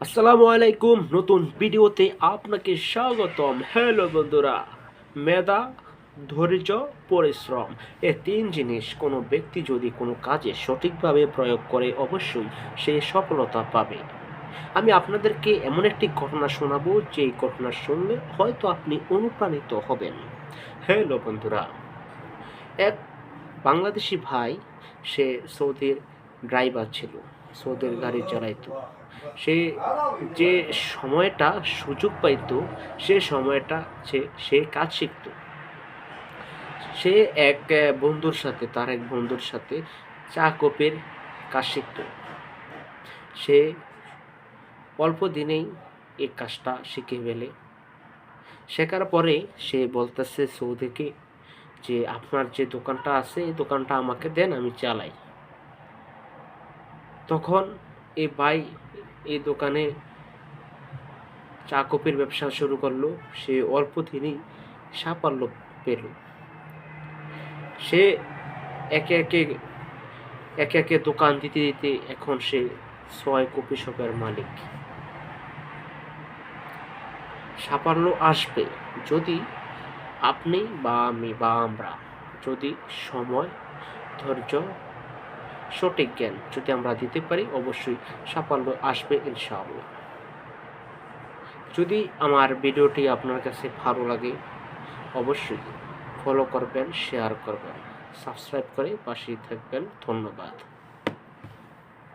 আসসালামু আলাইকুম, নতুন ভিডিওতে আপনাকে স্বাগতম। হ্যালো বন্ধুরা। মেধা, ধৈর্য, পরিশ্রম, এ তিন জিনিস কোনো ব্যক্তি যদি কোনো কাজে সঠিকভাবে প্রয়োগ করে, অবশ্যই সে সফলতা পাবে। আমি আপনাদেরকে এমন একটি ঘটনা শোনাবো যে ঘটনা শুনলে হয়তো আপনি অনুপ্রাণিত হবেন। হ্যালো বন্ধুরা। এক বাংলাদেশি ভাই, সে সৌদির ড্রাইভার ছিল। সৌদির গাড়ি চালাইতো। সে যে সময়টা সুযোগ পাইতো, সে সময়টা সে সে কাজ শিখত। সে এক বন্ধুর সাথে, তার এক বন্ধুর সাথে চা কপের কাজ শিখত। সে অল্প দিনেই এই কাজটা শিখে ফেলে। শেখার পরে সে বলতেছে সৌদিকে যে, আপনার যে দোকানটা আছে, এই দোকানটা আমাকে দেন, আমি চালাই। তখন এ ভাই এই দোকানে চা কপির ব্যবসা শুরু করল। সে অল্প দিনেই সাফল্য পেল। সে একে একে একে একে দোকান দিতে দিতে এখন সে ছয় কপি শপের মালিক। সাফল্য আসবে যদি আপনি বা আমি বা আমরা যদি সময়, ধৈর্য সঠিক জ্ঞান যদি আমরা দিতে পারি, অবশ্যই সাফল্য আসবে ইনশাআল্লাহ। যদি আমার ভিডিওটি আপনার কাছে ভালো লাগে, অবশ্যই ফলো করবেন শেয়ার করবেন সাবস্ক্রাইব করে পাশেই থাকবেন। ধন্যবাদ।